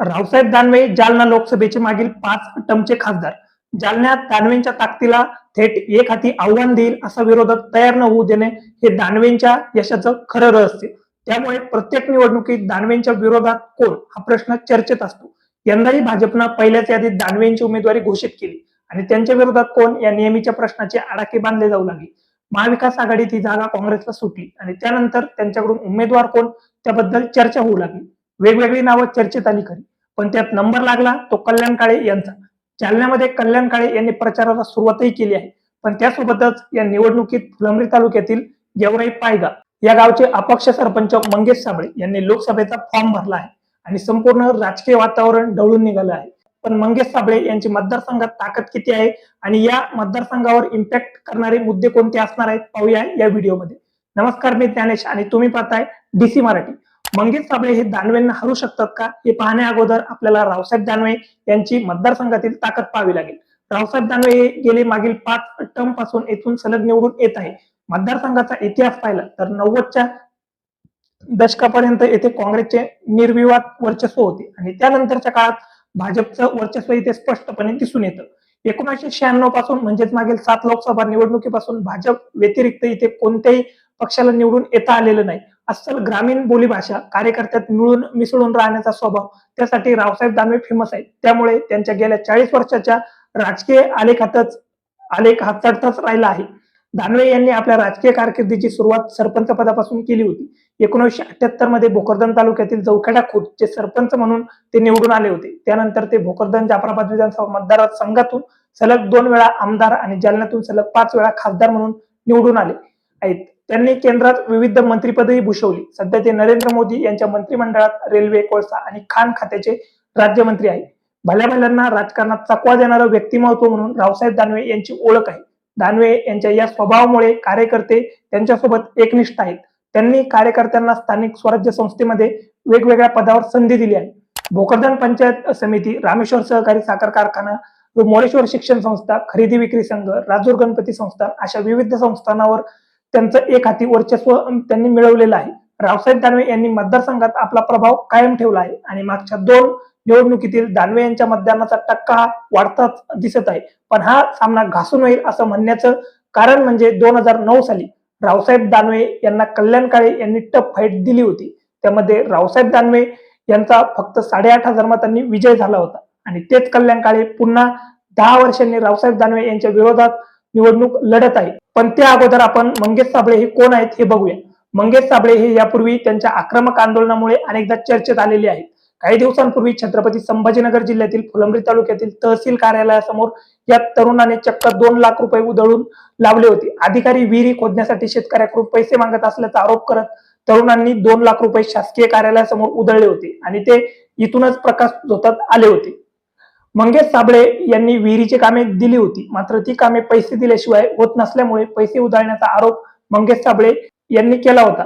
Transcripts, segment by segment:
रावसाहेब दानवे जालना लोकसभेचे मागील पाच टमचे खासदार. जालन्यात दानवेंच्या ताकदीला थेट एक हाती आव्हान देईल असा विरोधक तयार न होऊ देणे हे दानवेंच्या यशाचं खरं रहस्य. त्यामुळे प्रत्येक निवडणुकीत दानवेंच्या विरोधात कोण? हा प्रश्न चर्चेत असतो. यंदाही भाजपनं पहिल्याच यादीत दानवेंची उमेदवारी घोषित केली आणि त्यांच्या विरोधात कोण? या नेहमीच्या प्रश्नाचे आडाखे बांधले जाऊ लागले. महाविकास आघाडीत ही जागा काँग्रेसला सुटली आणि त्यानंतर त्यांच्याकडून उमेदवार कोण? त्याबद्दल चर्चा होऊ लागली. वेगवेगळी नावं चर्चेत आली खरी. पण त्यात नंबर लागला तो कल्याण काळे यांचा. जालन्यामध्ये कल्याण काळे यांनी प्रचाराला सुरुवातही केली आहे. पण त्यासोबतच या निवडणुकीत फुलंब्री तालुक्यातील गेवराई पायगा या गावचे अपक्ष सरपंच मंगेश साबळे यांनी लोकसभेचा फॉर्म भरला आहे आणि संपूर्ण राजकीय वातावरण ढवळून निघालं आहे. पण मंगेश साबळे यांची मतदारसंघात ताकद किती आहे आणि या मतदारसंघावर इम्पॅक्ट करणारे मुद्दे कोणते असणार आहेत पाहूया या व्हिडिओमध्ये नमस्कार मी ज्ञानेश आणि तुम्ही पाहताय डीसी मराठी. मंगेश साबळे हे दानवेंना हरू शकतात का? हे पाहण्या अगोदर आपल्याला रावसाहेब दानवे यांची मतदारसंघातील ताकद पाहावी लागेल. रावसाहेब दानवे हे गेले मागील पाच टर्मपासून येथून सलग निवडून येत आहे. मतदारसंघाचा इतिहास पाहिला तर नव्वदच्या दशकापर्यंत येथे काँग्रेसचे निर्विवाद वर्चस्व होते आणि त्यानंतरच्या काळात भाजपचं वर्चस्व इथे स्पष्टपणे दिसून येतं. एकोणीसशे शहाण्णवपासून म्हणजेच मागील सात लोकसभा निवडणुकीपासून भाजप व्यतिरिक्त इथे कोणत्याही पक्षाला निवडून येता आलेलं नाही. अस्सल ग्रामीण बोलीभाषा कार्यकर्त्यात मिळून मिसळून राहण्याचा स्वभाव. त्यासाठी रावसाहेब दानवे फेमस आहेत. त्यामुळे त्यांच्या गेल्या चाळीस वर्षाच्या राजकीय आलेखातच आलेख हा चढताच राहिला आहे. दानवे यांनी आपल्या राजकीय कारकिर्दीची सुरुवात सरपंच पदापासून केली होती. एकोणीसशे अठ्याहत्तरमध्ये भोकरदन तालुक्यातील जवखेडा खुर्द चे सरपंच म्हणून ते निवडून आले होते. त्यानंतर ते भोकरदन जाफराबाद विधानसभा मतदार संघातून सलग दोन वेळा आमदार आणि जालन्यातून सलग पाच वेळा खासदार म्हणून निवडून आले. आहेत. त्यांनी केंद्रात विविध मंत्रीपदही भूषवली. सध्या ते नरेंद्र मोदी यांच्या मंत्रिमंडळात रेल्वे कोळसा आणि खाण खात्याचे राज्यमंत्री आहेत. भल्या भल्यांना राजकारणात चकवा देणारं व्यक्तिमत्व म्हणून रावसाहेब दानवे यांची ओळख आहे. दानवे यांच्या या स्वभावामुळे कार्यकर्ते त्यांच्यासोबत एकनिष्ठ आहेत. त्यांनी कार्यकर्त्यांना स्थानिक स्वराज्य संस्थेमध्ये वेगवेगळ्या पदावर संधी दिली आहे. भोकरदन पंचायत समिती रामेश्वर सहकारी साखर कारखाना व मोरेश्वर शिक्षण संस्था खरेदी विक्री संघ राजूर गणपती संस्थान अशा विविध संस्थानावर त्यांचं एक हाती वर्चस्व त्यांनी मिळवलेलं आहे. रावसाहेब दानवे यांनी मतदारसंघात आपला प्रभाव कायम ठेवला आहे आणि मागच्या दोन निवडणुकीतील दानवे यांच्या मतदानाचा टक्का हा वाढताच दिसत आहे. पण हा सामना घासून होईल असं म्हणण्याचं कारण म्हणजे दोन हजार नऊ साली रावसाहेब दानवे यांना कल्याण काळे यांनी टफ फाईट दिली होती. त्यामध्ये रावसाहेब दानवे यांचा फक्त साडेआठ हजार मतांनी विजय झाला होता. आणि तेच कल्याण काळे पुन्हा दहा वर्षांनी रावसाहेब दानवे यांच्या विरोधात निवडणूक लढत आहे. पण त्या अगोदर आपण मंगेश साबळे हे कोण आहेत हे बघूया. मंगेश साबळे हे यापूर्वी त्यांच्या आक्रमक आंदोलनामुळे अनेकदा चर्चेत आलेले आहेत. काही दिवसांपूर्वी छत्रपती संभाजीनगर जिल्ह्यातील फुलंब्री तालुक्यातील तहसील कार्यालयासमोर या तरुणाने चक्क दोन लाख रुपये उधळून लावले होते. अधिकारी विहिरी खोदण्यासाठी शेतकऱ्याकडून पैसे मागत असल्याचा आरोप करत तरुणांनी दोन लाख रुपये शासकीय कार्यालयासमोर उधळले होते आणि ते इथूनच प्रकाश झोतात आले होते. मंगेश साबळे यांनी विहिरीची कामे दिली होती. मात्र ती कामे पैसे दिल्याशिवाय होत नसल्यामुळे पैसे उधळण्याचा आरोप मंगेश साबळे यांनी केला होता.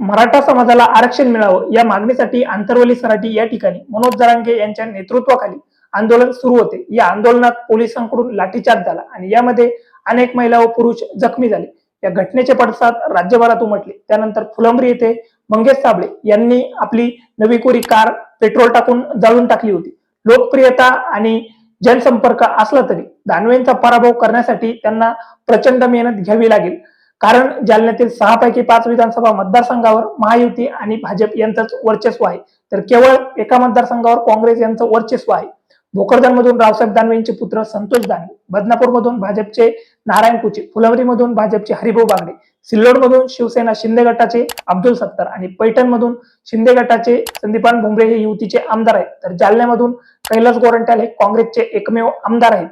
मराठा समाजाला आरक्षण मिळावं या मागणीसाठी आंतरवली सराटी या ठिकाणी मनोज जरांगे यांच्या नेतृत्वाखाली आंदोलन सुरू होते. या आंदोलनात पोलिसांकडून लाठीचार्ज झाला आणि यामध्ये अनेक महिला व पुरुष जखमी झाले. या घटनेचे पडसाद राज्यभरात उमटले. त्यानंतर फुलंब्री येथे मंगेश साबळे यांनी आपली नवी कोरी कार पेट्रोल टाकून जाळून टाकली होती. लोकप्रियता आणि जनसंपर्क असला तरी दानवेंचा पराभव करण्यासाठी त्यांना प्रचंड मेहनत घ्यावी लागेल. कारण जालन्यातील सहा पैकी पाच विधानसभा मतदारसंघावर महायुती आणि भाजप यांचंच वर्चस्व आहे. तर केवळ एका मतदारसंघावर काँग्रेस यांचं वर्चस्व आहे. भोकरदन मधून रावसाहेब दानवेंचे पुत्र संतोष दानवे बदनापूर मधून भाजपचे नारायण कुचे फुलंब्री मधून भाजपचे हरिभाऊ बागडे सिल्लोड मधून शिवसेना शिंदे गटाचे अब्दुल सत्तार आणि पैठण मधून शिंदे गटाचे संदीपान भुमरे हे युतीचे आमदार आहेत. तर जालन्यामधून कैलास गोरंट्याल हे काँग्रेसचे एकमेव आमदार आहेत.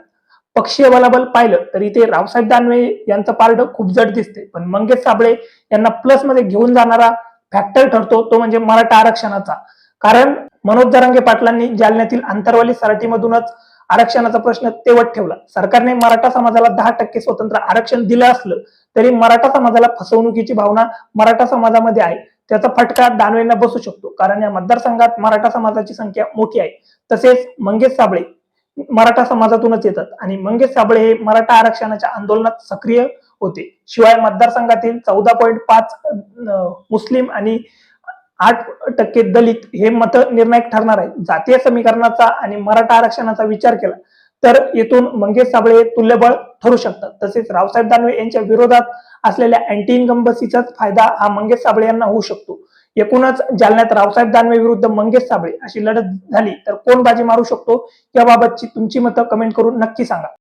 पक्षीय बलाबल पाहिलं तर इथे रावसाहेब दानवे यांचं पारड खूप जड दिसते. पण मंगेश साबळे यांना प्लसमध्ये घेऊन जाणारा फॅक्टर ठरतो तो म्हणजे मराठा आरक्षणाचा. कारण मनोज जरांगे पाटलांनी जालन्यातील आंतरवाली सराटीमधूनच आरक्षणाचा प्रश्न तेवट ठेवला. सरकारने मराठा समाजाला दहा टक्के स्वतंत्र आरक्षण दिलं असलं तरी मराठा समाजाला फसवणुकीची भावना मराठा समाजामध्ये आहे. त्याचा फटका दानवेंना बसू शकतो. कारण या मतदारसंघात मराठा समाजाची संख्या मोठी आहे. तसेच मंगेश साबळे मराठा समाजातूनच येतात आणि मंगेश साबळे हे मराठा आरक्षणाच्या आंदोलनात सक्रिय होते. शिवाय मतदारसंघातील चौदा पॉईंट पाच मुस्लिम आणि आठ टक्के दलित हे मत निर्णायक ठरणार आहे जातीय समीकरणाचा आणि मराठा आरक्षणाचा विचार केला तर येथून मंगेश साबळे तुल्यबळ ठरू शकतात. तसेच रावसाहेब दानवे यांच्या विरोधात असलेल्या अँटी इन्कम्बसीचाच फायदा हा मंगेश साबळे यांना होऊ शकतो. एकूणच जालन्यात रावसाहेब दानवे विरुद्ध मंगेश साबळे अशी लढत झाली तर कोण बाजी मारू शकतो? याबाबतची तुमची मतं कमेंट करून नक्की सांगा.